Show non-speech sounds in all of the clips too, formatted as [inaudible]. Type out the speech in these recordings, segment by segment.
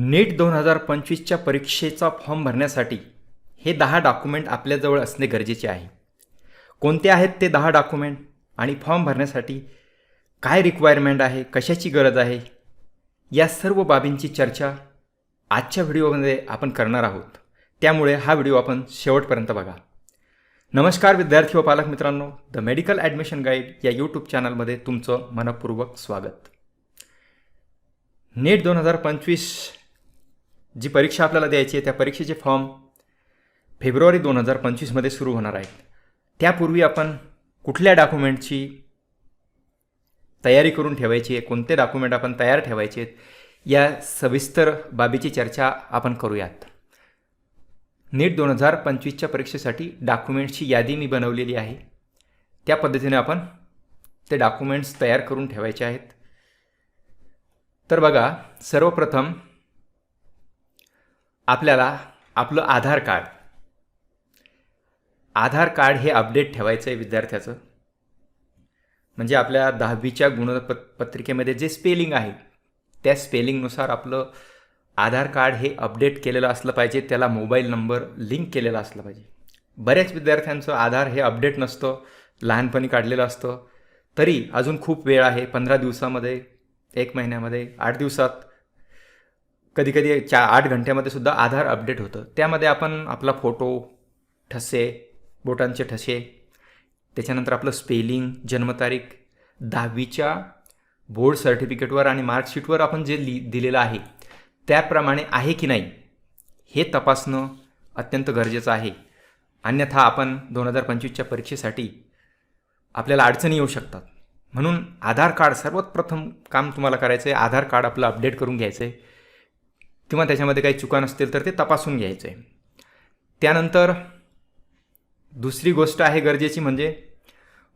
नीट दोन हजार पंचवीसच्या परीक्षेचा फॉर्म भरण्यासाठी हे दहा डॉक्युमेंट आपल्याजवळ असणे गरजेचे आहे. कोणते आहेत ते दहा डॉक्युमेंट आणि फॉर्म भरण्यासाठी काय रिक्वायरमेंट आहे कशाची गरज आहे या सर्व बाबींची चर्चा आजच्या व्हिडिओमध्ये आपण करणार आहोत. त्यामुळे हा व्हिडिओ आपण शेवटपर्यंत बघा. नमस्कार विद्यार्थी व पालक मित्रांनो द मेडिकल ॲडमिशन गाईड या यूट्यूब चॅनलमध्ये तुमचं मनपूर्वक स्वागत. नीट दोन हजार पंचवीस जी परीक्षा आपल्याला द्यायची आहे त्या परीक्षेचे फॉर्म फेब्रुवारी दोन हजार पंचवीसमध्ये सुरू होणार आहेत. त्यापूर्वी आपण कुठल्या डॉक्युमेंटची तयारी करून ठेवायची आहे कोणते डॉक्युमेंट आपण तयार ठेवायचे आहेत या सविस्तर बाबीची चर्चा आपण करूयात. नीट दोन हजार पंचवीसच्या परीक्षेसाठी डॉक्युमेंट्सची यादी मी बनवलेली आहे. त्या पद्धतीने आपण ते डॉक्युमेंट्स तयार करून ठेवायचे आहेत. तर बघा सर्वप्रथम आपल्याला आपलं आधार कार्ड. आधार कार्ड हे अपडेट ठेवायचं आहे विद्यार्थ्याचं. म्हणजे आपल्या दहावीच्या गुणप पत्रिकेमध्ये जे स्पेलिंग आहे त्या स्पेलिंगनुसार आपलं आधार कार्ड हे अपडेट केलेलं असलं पाहिजे त्याला मोबाईल नंबर लिंक केलेला असला पाहिजे. बऱ्याच विद्यार्थ्यांचं आधार हे अपडेट नसतं लहानपणी काढलेलं असतं. तरी अजून खूप वेळ आहे पंधरा दिवसामध्ये एक महिन्यामध्ये आठ दिवसात कधीकधी चा आठ घंट्यामध्ये सुद्धा आधार अपडेट होतं. त्यामध्ये आपण आपला फोटो ठसे बोटांचे ठसे त्याच्यानंतर आपलं स्पेलिंग जन्मतारीख दहावीच्या बोर्ड सर्टिफिकेटवर आणि मार्कशीटवर आपण जे लि दिलेलं आहे त्याप्रमाणे आहे की नाही हे तपासणं अत्यंत गरजेचं आहे. अन्यथा आपण दोन हजार पंचवीसच्या परीक्षेसाठी आपल्याला अडचणी येऊ शकतात. म्हणून आधार कार्ड सर्वात प्रथम काम तुम्हाला करायचं आहे आधार कार्ड आपलं अपडेट करून घ्यायचं आहे किंवा त्याच्यामध्ये काही चुका नसतील तर ते तपासून घ्यायचं आहे त्यानंतर दुसरी गोष्ट आहे गरजेची म्हणजे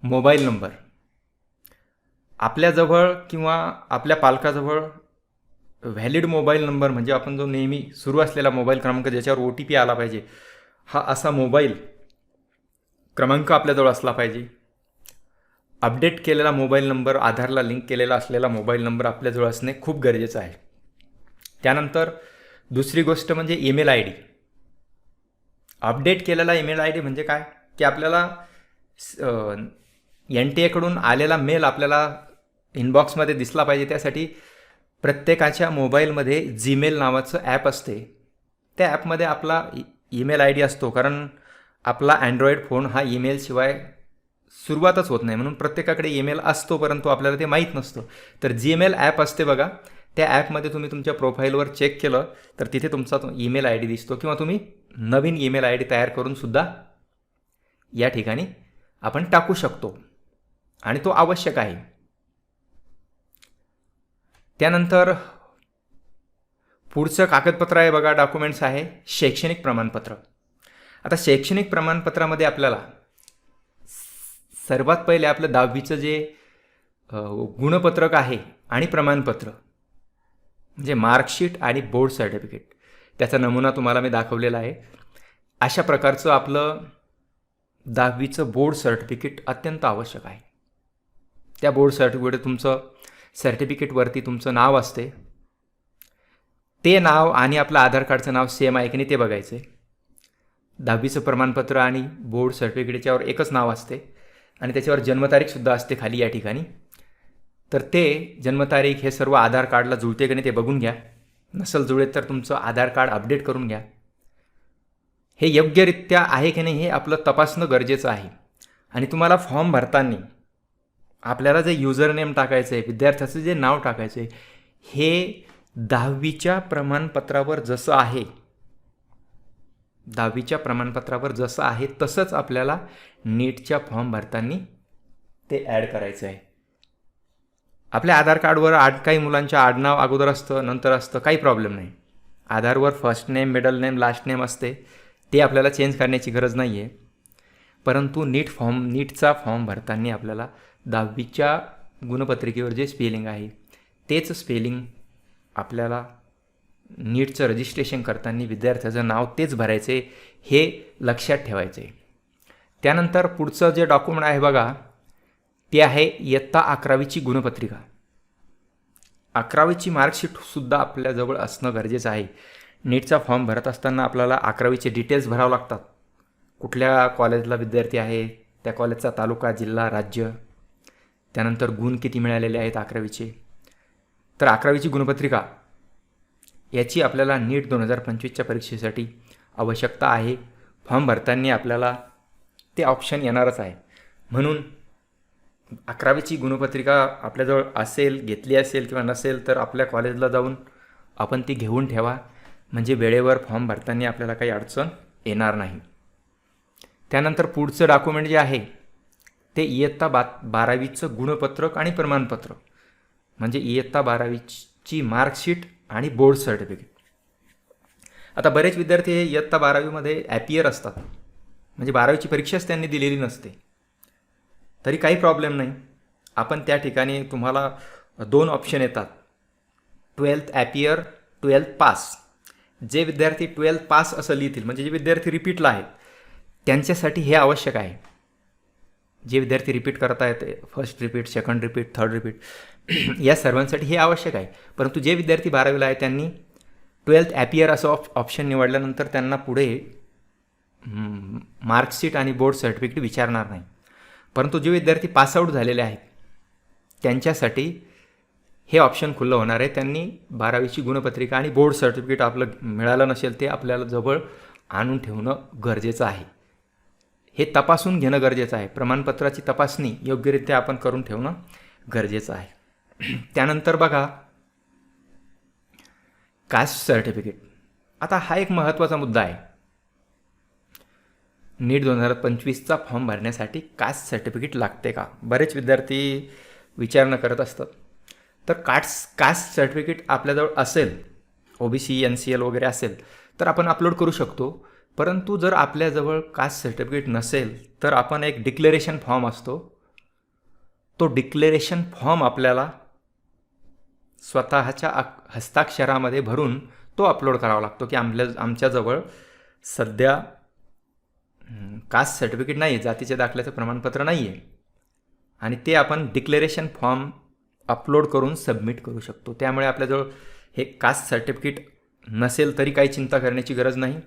मोबाईल नंबर. आपल्याजवळ किंवा आपल्या पालकाजवळ व्हॅलिड मोबाईल नंबर म्हणजे आपण जो नेहमी सुरू असलेला मोबाईल क्रमांक ज्याच्यावर ओ टी पी आला पाहिजे हा असा मोबाईल क्रमांक आपल्याजवळ असला पाहिजे. अपडेट केलेला मोबाईल नंबर आधारला लिंक केलेला असलेला मोबाईल नंबर आपल्याजवळ असणे खूप गरजेचं आहे. त्यानंतर दुसरी गोष्ट म्हणजे ईमेल आय डी. अपडेट केलेला ईमेल आय डी म्हणजे काय? की आपल्याला एन टी एकडून आलेला मेल आपल्याला इनबॉक्समध्ये दिसला पाहिजे. त्यासाठी प्रत्येकाच्या मोबाईलमध्ये जीमेल नावाचं ॲप असते. त्या ॲपमध्ये आपला ईमेल आय डी असतो. कारण आपला अँड्रॉईड फोन हा ईमेलशिवाय सुरुवातच होत नाही. म्हणून प्रत्येकाकडे ईमेल असतो परंतु आपल्याला ते माहीत नसतं. तर जीमेल ॲप असते बघा. त्या ॲपमध्ये तुम्ही तुमच्या प्रोफाईलवर चेक केलं तर तिथे तुमचा ईमेल आय डी दिसतो किंवा तुम्ही नवीन ईमेल आय डी तयार करूनसुद्धा या ठिकाणी आपण टाकू शकतो. आणि तो आवश्यक आहे. त्यानंतर पुढचं कागदपत्र आहे बघा डॉक्युमेंट्स आहे शैक्षणिक प्रमाणपत्र. आता शैक्षणिक प्रमाणपत्रामध्ये आपल्याला सर्वात पहिले आपलं दहावीचं जे गुणपत्रक आहे आणि प्रमाणपत्र म्हणजे मार्कशीट आणि बोर्ड सर्टिफिकेट त्याचा नमुना तुम्हाला मी दाखवलेला आहे. अशा प्रकारचं आपलं दहावीचं बोर्ड सर्टिफिकेट अत्यंत आवश्यक आहे. त्या बोर्ड सर्टिफिकेट तुमचं सर्टिफिकेटवरती तुमचं नाव असते. ते नाव आणि आपलं आधार कार्डचं नाव सेम आहे की नाही ते बघायचं. आहे दहावीचं प्रमाणपत्र आणि बोर्ड सर्टिफिकेटच्यावर एकच नाव असते आणि त्याच्यावर जन्मतारीखसुद्धा असते खाली या ठिकाणी. तर ते जन्मतारीख हे सर्व आधार कार्डला जुळते की नाही ते बघून घ्या. नसल जुळेत तर तुमचं आधार कार्ड अपडेट करून घ्या. हे योग्यरित्या आहे की नाही हे आपलं तपासणं गरजेचं आहे. आणि तुम्हाला फॉर्म भरताना आपल्याला जे युजर नेम टाकायचं आहे विद्यार्थ्याचं जे नाव टाकायचं आहे हे दहावीच्या प्रमाणपत्रावर जसं आहे दहावीच्या प्रमाणपत्रावर जसं आहे तसंच आपल्याला नीटच्या फॉर्म भरताना ते ॲड करायचं आहे आपल्या आधार कार्डवर आड काही मुलांच्या आडनाव अगोदर असतं नंतर असतं काही प्रॉब्लेम नाही. आधारवर first name middle name last name असते ते आपल्याला चेंज करण्याची गरज नाही आहे परंतु नीट फॉर्म नीटचा फॉर्म भरताना आपल्याला दहावीच्या गुणपत्रिकेवर जे स्पेलिंग आहे तेच स्पेलिंग आपल्याला नीटचं रजिस्ट्रेशन करताना विद्यार्थ्याचं नाव तेच भरायचे हे लक्षात ठेवायचे. त्यानंतर पुढचं जे डॉक्युमेंट आहे बघा ते आहे इयत्ता अकरावीची गुणपत्रिका. अकरावीची मार्कशीटसुद्धा आपल्याजवळ असणं गरजेचं आहे. नीटचा फॉर्म भरत असताना आपल्याला अकरावीचे डिटेल्स भरावं लागतात. कुठल्या कॉलेजला विद्यार्थी आहे त्या कॉलेजचा तालुका जिल्हा राज्य. त्यानंतर गुण किती मिळालेले आहेत अकरावीचे. तर अकरावीची गुणपत्रिका याची आपल्याला नीट दोन हजार पंचवीसच्या परीक्षेसाठी आवश्यकता आहे. फॉर्म भरताना आपल्याला ते ऑप्शन येणारच आहे. म्हणून अकरावीची गुणपत्रिका आपल्याजवळ असेल घेतली असेल किंवा नसेल तर आपल्या कॉलेजला जाऊन आपण ती घेऊन ठेवा. म्हणजे वेळेवर फॉर्म भरताना आपल्याला काही अडचण येणार नाही. त्यानंतर पुढचं डॉक्युमेंट जे आहे ते इयत्ता बा बारावीचं गुणपत्रक आणि प्रमाणपत्र. म्हणजे इयत्ता बारावीची मार्कशीट आणि बोर्ड सर्टिफिकेट. आता बरेच विद्यार्थी हे इयत्ता बारावीमध्ये ॲपियर असतात. म्हणजे बारावीची परीक्षाच त्यांनी दिलेली नसते. तरी काही प्रॉब्लेम नाही. आपण त्या ठिकाणी तुम्हाला दोन ऑप्शन येतात. ट्वेल्थ ॲपियर ट्वेल्थ पास जे विद्यार्थी ट्वेल्थ पास असं लिहितील म्हणजे जे विद्यार्थी रिपीटला आहेत त्यांच्यासाठी हे आवश्यक आहे. जे विद्यार्थी रिपीट करत आहेत first repeat second repeat third repeat या सर्वांसाठी हे आवश्यक आहे. परंतु जे विद्यार्थी बारावीला आहे त्यांनी ट्वेल्थ ॲपियर असं ऑप ऑप्शन निवडल्यानंतर त्यांना पुढे मार्कशीट आणि बोर्ड सर्टिफिकेट विचारणार नाही. परंतु जे विद्यार्थी पासआउट झालेले आहेत त्यांच्यासाठी हे ऑप्शन खुलं होणार आहे. त्यांनी बारावीची गुणपत्रिका आणि बोर्ड सर्टिफिकेट आपलं मिळालं नसेल ते आपल्याला जवळ आणून ठेवणं गरजेचं आहे. हे तपासून घेणं गरजेचं आहे. प्रमाणपत्राची तपासणी योग्यरित्या आपण करून ठेवणं गरजेचं आहे. [clears throat] त्यानंतर बघा कास्ट सर्टिफिकेट आता हा एक महत्त्वाचा मुद्दा आहे. नीट दोन हजार पंचवीसचा फॉर्म भरण्यासाठी कास्ट सर्टिफिकेट लागते का? बरेच विद्यार्थी विचारणं करत असतात. तर कास्ट कास्ट सर्टिफिकेट आपल्याजवळ असेल O B C N C L वगैरे असेल तर आपण अपलोड करू शकतो. परंतु जर आपल्याजवळ कास्ट सर्टिफिकेट नसेल तर आपण एक डिक्लेरेशन फॉर्म असतो. तो डिक्लेरेशन फॉर्म आपल्याला स्वतःच्या हस्ताक्षरामध्ये भरून तो अपलोड करावा लागतो की आमल्या आमच्याजवळ सध्या कास्ट सर्टिफिकेट नाही आहे जातीच्या दाखल्याचं प्रमाणपत्र नाही आहे आणि ते आपण डिक्लेरेशन फॉर्म अपलोड करून सबमिट करू शकतो. त्यामुळे आपल्याजवळ हे कास्ट सर्टिफिकेट नसेल तरी काही चिंता करण्याची गरज नाही.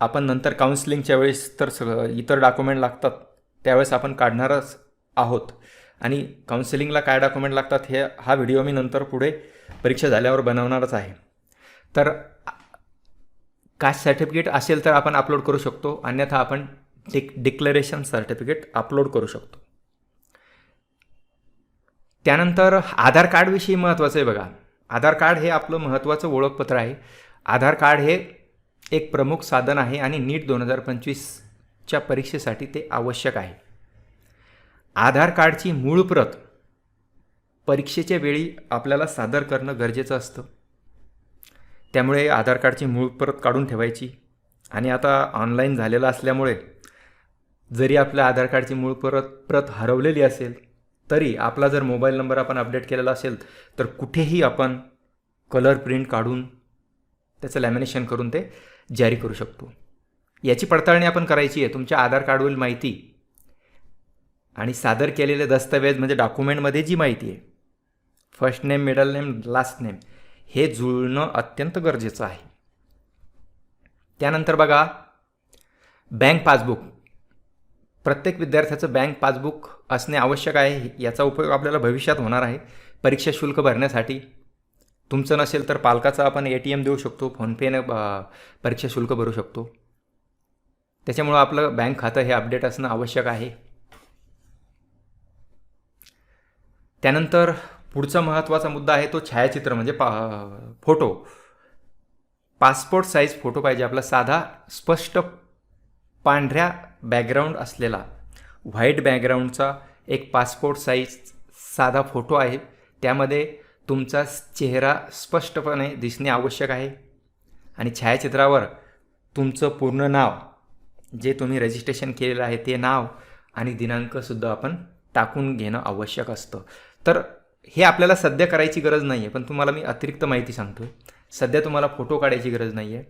आपण नंतर काउन्सिलिंगच्या वेळेस तर सगळं इतर डॉक्युमेंट लागतात त्यावेळेस आपण काढणारच आहोत. आणि काउन्सिलिंगला काय डॉक्युमेंट लागतात हे हा व्हिडिओ मी नंतर पुढे परीक्षा झाल्यावर बनवणारच आहे. तर कास्ट सर्टिफिकेट असेल तर आपण अपलोड करू शकतो. अन्यथा आपण डिक डिक्लेरेशन सर्टिफिकेट अपलोड करू शकतो. त्यानंतर आधार कार्डविषयी महत्त्वाचं आहे बघा. आधार कार्ड हे आपलं महत्त्वाचं ओळखपत्र आहे. आधार कार्ड हे एक प्रमुख साधन आहे आणि नीट दोन हजार पंचवीसच्या परीक्षेसाठी ते आवश्यक आहे. आधार कार्डची मूळ प्रत परीक्षेच्या वेळी आपल्याला सादर करणं गरजेचं असतं. त्यामुळे आधार कार्डची मूळ परत काढून ठेवायची. आणि आता ऑनलाईन झालेलं असल्यामुळे जरी आपल्या आधार कार्डची मूळ परत प्रत हरवलेली असेल तरी आपला जर मोबाईल नंबर आपण अपडेट केलेला असेल तर कुठेही आपण कलर प्रिंट काढून त्याचं लॅमिनेशन करून ते जारी करू शकतो. याची पडताळणी आपण करायची आहे. तुमच्या आधार कार्डवरील माहिती आणि सादर केलेले दस्तऐवज म्हणजे डॉक्युमेंटमध्ये जी माहिती आहे. First name middle name last name हे जुळणं अत्यंत गरजेचं आहे. त्यानंतर बघा बँक पासबुक. प्रत्येक विद्यार्थ्याचं बँक पासबुक असणे आवश्यक आहे याचा उपयोग आपल्याला भविष्यात होणार आहे. परीक्षा शुल्क भरण्यासाठी. तुमचं नसेल तर पालकाचा आपण ए टी एम देऊ शकतो फोनपेनं परीक्षा शुल्क भरू शकतो. त्याच्यामुळं आपलं बँक खातं हे अपडेट असणं आवश्यक आहे. त्यानंतर पुढचा महत्त्वाचा मुद्दा आहे तो छायाचित्र म्हणजे पा फोटो. पासपोर्ट साईज फोटो पाहिजे आपला साधा स्पष्ट पांढऱ्या बॅकग्राऊंड असलेला. व्हाईट बॅकग्राऊंडचा एक पासपोर्ट साईज साधा फोटो आहे. त्यामध्ये तुमचा चेहरा स्पष्टपणे दिसणे आवश्यक आहे. आणि छायाचित्रावर तुमचं पूर्ण नाव जे तुम्ही रजिस्ट्रेशन केलेलं आहे ते नाव आणि दिनांकसुद्धा आपण टाकून घेणं आवश्यक असतं. तर हे आपल्याला सध्या करायची गरज नाही आहे पण तुम्हाला मी अतिरिक्त माहिती सांगतो सध्या तुम्हाला फोटो काढायची गरज नाही आहे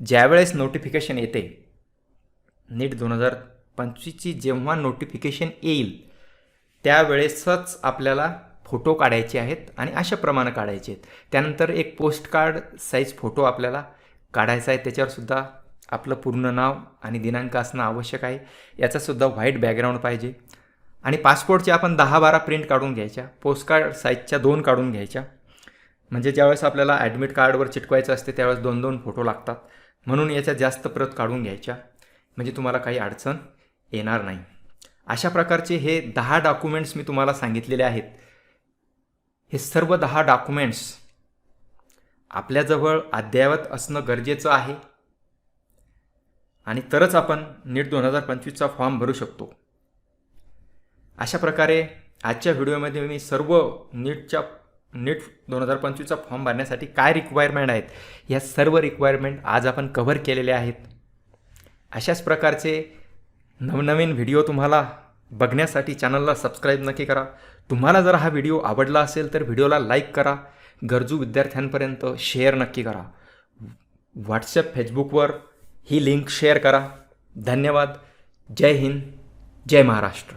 ज्यावेळेस नोटिफिकेशन येते नीट दोन हजार पंचवीसची जेव्हा नोटिफिकेशन येईल त्यावेळेसच आपल्याला फोटो काढायचे आहेत आणि अशा प्रमाणे काढायचे आहेत. त्यानंतर एक पोस्ट कार्ड साईज फोटो आपल्याला काढायचा आहे. त्याच्यावरसुद्धा आपलं पूर्ण नाव आणि दिनांक असणं आवश्यक आहे. याचासुद्धा व्हाईट बॅकग्राऊंड पाहिजे. आणि पासपोर्टच्या आपण दहा बारा प्रिंट काढून घ्यायच्या पोस्ट कार्ड साईजच्या दोन काढून घ्यायच्या. म्हणजे ज्यावेळेस आपल्याला ॲडमिट कार्डवर चिटकवायचं असते त्यावेळेस दोन दोन फोटो लागतात. म्हणून याच्या जास्त प्रत काढून घ्यायच्या. म्हणजे तुम्हाला काही अडचण येणार नाही. अशा प्रकारचे हे दहा डॉक्युमेंट्स मी तुम्हाला सांगितलेले आहेत. हे सर्व दहा डॉक्युमेंट्स आपल्याजवळ अद्ययावत असणं गरजेचं आहे. आणि तरच आपण नीट दोन हजार पंचवीसचा फॉर्म भरू शकतो. अशा प्रकारे आजच्या व्हिडिओमध्ये मी सर्व नीटच्या नीट दोन हजार पंचवीसचा फॉर्म भरण्यासाठी काय रिक्वायरमेंट आहेत ह्या सर्व रिक्वायरमेंट आज आपण कव्हर केलेल्या आहेत. अशाच प्रकारचे नवनवीन व्हिडिओ तुम्हाला बघण्यासाठी चॅनलला सबस्क्राईब नक्की करा. तुम्हाला जर हा व्हिडिओ आवडला असेल तर व्हिडिओला लाईक करा. गरजू विद्यार्थ्यांपर्यंत शेअर नक्की करा. व्हॉट्सअप फेसबुकवर ही लिंक शेअर करा. धन्यवाद. जय हिंद. जय महाराष्ट्र.